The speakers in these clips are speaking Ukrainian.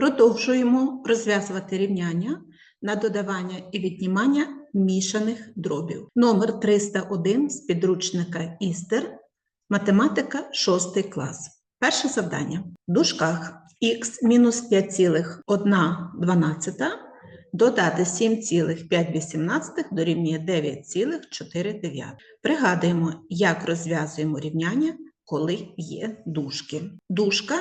Продовжуємо розв'язувати рівняння на додавання і віднімання мішаних дробів. Номер 301 з підручника Істер, математика 6 клас. Перше завдання. В дужках х мінус 5,1 додати 7,5 дорівнює 9,4. Пригадуємо, як розв'язуємо рівняння, коли є дужки. Дужка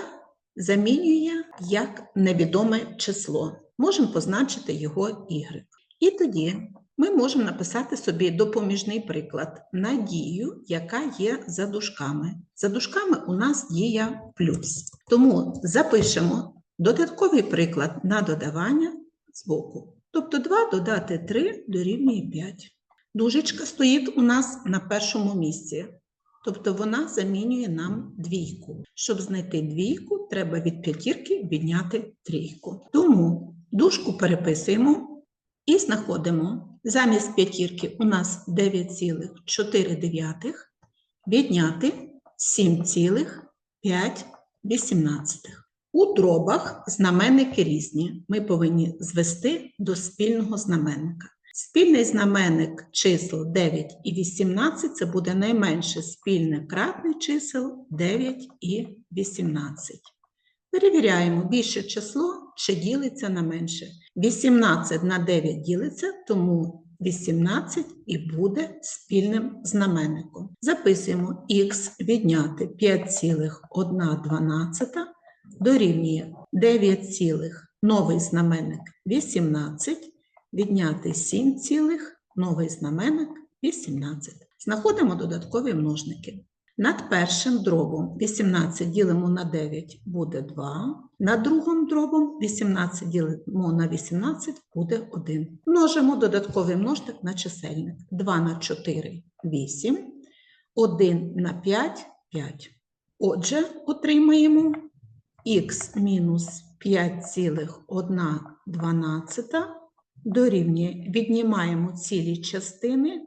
замінює як невідоме число. Можемо позначити його y. І тоді ми можемо написати собі допоміжний приклад на дію, яка є за дужками. За дужками у нас дія плюс. Тому запишемо додатковий приклад на додавання збоку. Тобто 2 додати 3 дорівнює 5. Дужечка стоїть у нас на першому місці. Тобто вона замінює нам двійку. Щоб знайти двійку, треба від п'ятірки відняти трійку. Тому дужку переписуємо і знаходимо. Замість п'ятірки у нас 9,4 відняти 7,5. У дробах знаменники різні. Ми повинні звести до спільного знаменника. Спільний знаменник чисел 9 і 18 це буде найменше спільне кратне чисел 9 і 18. Перевіряємо більше число чи ділиться на менше. 18 на 9 ділиться, тому 18 і буде спільним знаменником. Записуємо х відняти 5,1 дорівнює 9, новий знаменник 18 відняти 7 цілих, новий знаменник 18. Знаходимо додаткові множники. Над першим дробом 18 ділимо на 9 буде 2. Над другим дробом 18 ділимо на 18 буде 1. Множимо додатковий множник на чисельник. 2 на 4 8, 1 на 5 5. Отже, отримаємо х мінус 5,1 дорівнює, віднімаємо цілі частини.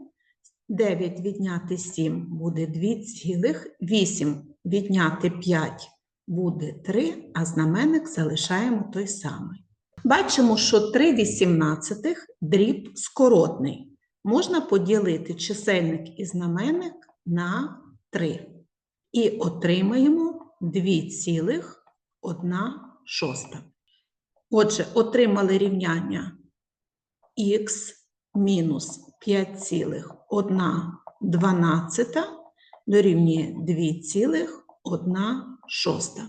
9 відняти 7 буде 2 цілих, 8 відняти 5 буде 3, а знаменник залишаємо той самий. Бачимо, що 3 вісімнадцятих дріб скоротний. Можна поділити чисельник і знаменник на 3. І отримаємо 2,1 шоста. Отже, отримали рівняння х мінус 5,1 дорівнює 2,1 шоста.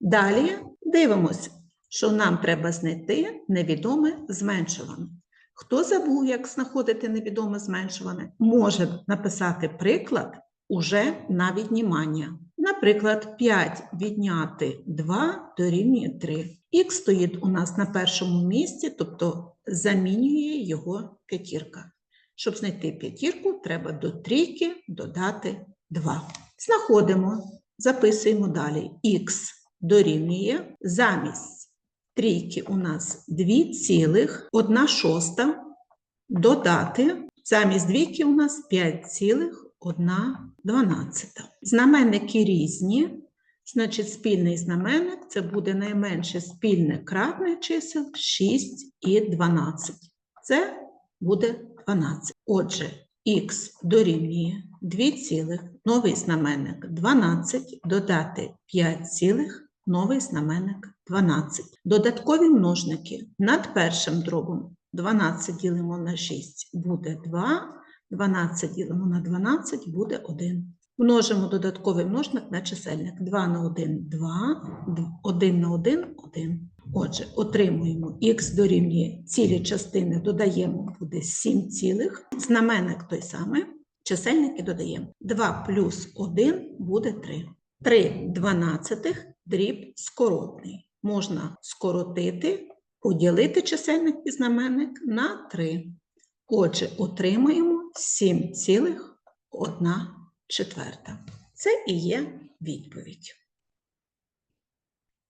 Далі дивимося, що нам треба знайти невідоме зменшуване. Хто забув, як знаходити невідоме зменшуване, може написати приклад уже на віднімання. Наприклад, 5 відняти 2 дорівнює 3. Х стоїть у нас на першому місці, тобто замінює його п'ятірка. Щоб знайти п'ятірку, треба до трійки додати 2. Знаходимо, записуємо далі. Х дорівнює замість трійки у нас 2,1 шоста, додати замість двійки у нас 5,1 дванадцята. Знаменники різні, значить спільний знаменник це буде найменше спільне кратне чисел 6 і 12. Це буде 12. Отже, х дорівнює 2 цілих, новий знаменник 12, додати 5 цілих, новий знаменник 12. Додаткові множники над першим дробом 12 ділимо на 6 буде 2, 12 ділимо на 12 буде 1. Множимо додатковий множник на чисельник 2 на 1 2, 1 на 1 1. Отже, отримуємо х дорівнює цілі частини, додаємо буде 7 цілих, знаменник той самий, чисельники додаємо. 2 плюс 1 буде 3. 3 дванадцятих дріб скоротний. Можна скоротити, поділити чисельник і знаменник на 3. Отже, отримаємо 7,1 четверта. Це і є відповідь.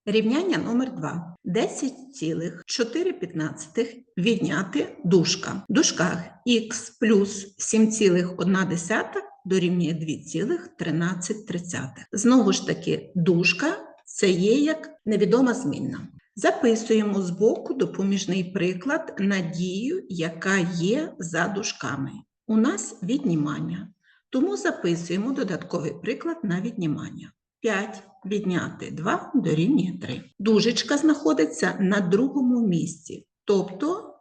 Рівняння номер 2. 10,4 відняти дужка. В дужках х плюс 7,1 дорівнює 2,13. Знову ж таки, дужка це є як невідома змінна. Записуємо збоку допоміжний приклад на дію, яка є за дужками. У нас віднімання. Тому записуємо додатковий приклад на віднімання. 5 відняти 2 дорівнює 3. Дужечка знаходиться на другому місці, тобто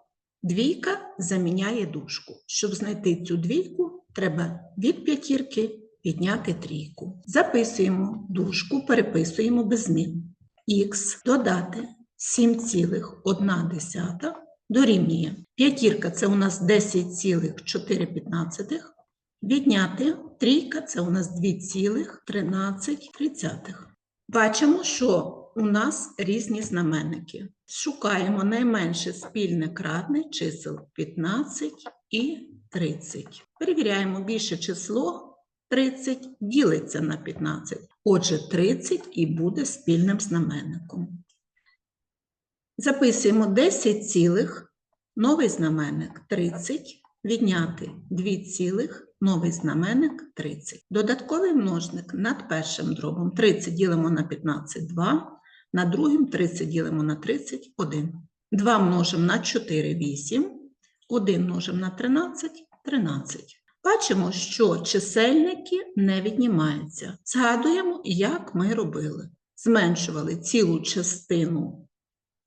двійка заміняє дужку. Щоб знайти цю двійку, треба від п'ятірки відняти трійку. Записуємо дужку, переписуємо без змін. Х додати 7,1 дорівнює. П'ятірка це у нас 10,4. Відняти трійка це у нас 2,13. Бачимо, що у нас різні знаменники. Шукаємо найменше спільне кратне чисел 15 і 30. Перевіряємо більше число 30 ділиться на 15. Отже, 30 і буде спільним знаменником. Записуємо 10 цілих, новий знаменник 30, відняти 2 цілих, новий знаменник 30. Додатковий множник над першим дробом 30 ділимо на 15 – 2, над другим 30 ділимо на 30 – 1. 2 множимо на 4 – 8, 1 множимо на 13 – 13. Бачимо, що чисельники не віднімаються. Згадуємо, як ми робили. Зменшували цілу частину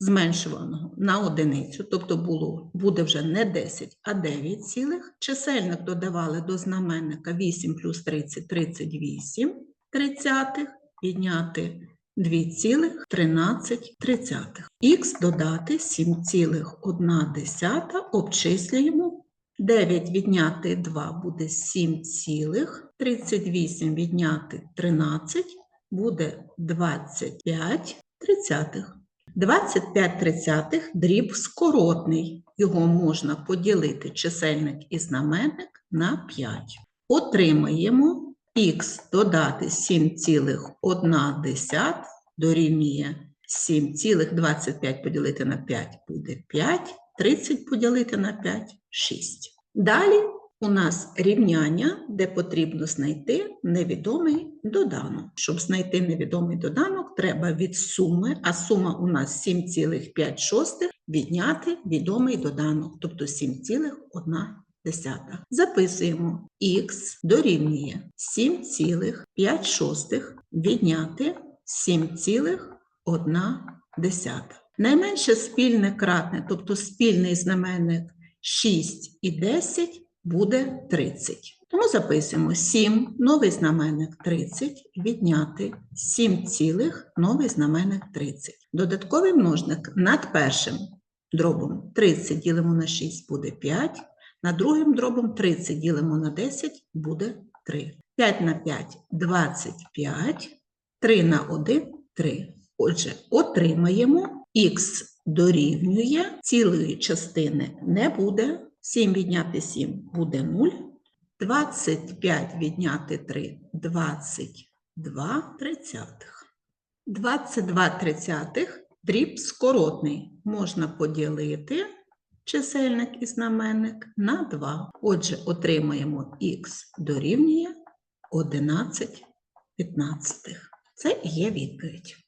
зменшуваного на одиницю, тобто було, буде вже не 10, а 9 цілих. Чисельник додавали до знаменника 8 плюс 30 – 38 тридцятих, відняти 2,13 тридцятих. Х додати 7,1 обчислюємо. 9 відняти 2 буде 7 цілих, 38 відняти 13 буде 25 тридцятих. 25 тридцятих дріб скоротний. Його можна поділити чисельник і знаменник на 5. Отримаємо х додати 7,1 дорівнює 7,25 поділити на 5 буде 5, 30 поділити на 5 – 6. Далі у нас рівняння, де потрібно знайти невідомий доданок. Щоб знайти невідомий доданок, треба від суми, а сума у нас 7,5 відняти відомий доданок, тобто 7,1. Записуємо х дорівнює 7,5 відняти 7,1. Найменше спільне кратне, тобто спільний знаменник 6 і 10 буде 30. Тому записуємо 7, новий знаменник 30, відняти 7 цілих, новий знаменник 30. Додатковий множник над першим дробом 30 ділимо на 6 буде 5, над другим дробом 30 ділимо на 10 буде 3. 5 на 5 – 25, 3 на 1 – 3. Отже, отримаємо х дорівнює цілої частини не буде. 7 відняти 7 буде 0. 25 відняти 3 – 22 тридцятих. 22 тридцятих дріб скоротний. Можна поділити чисельник і знаменник на 2. Отже, отримаємо х дорівнює 11 п'ятнадцятих. Це є відповідь.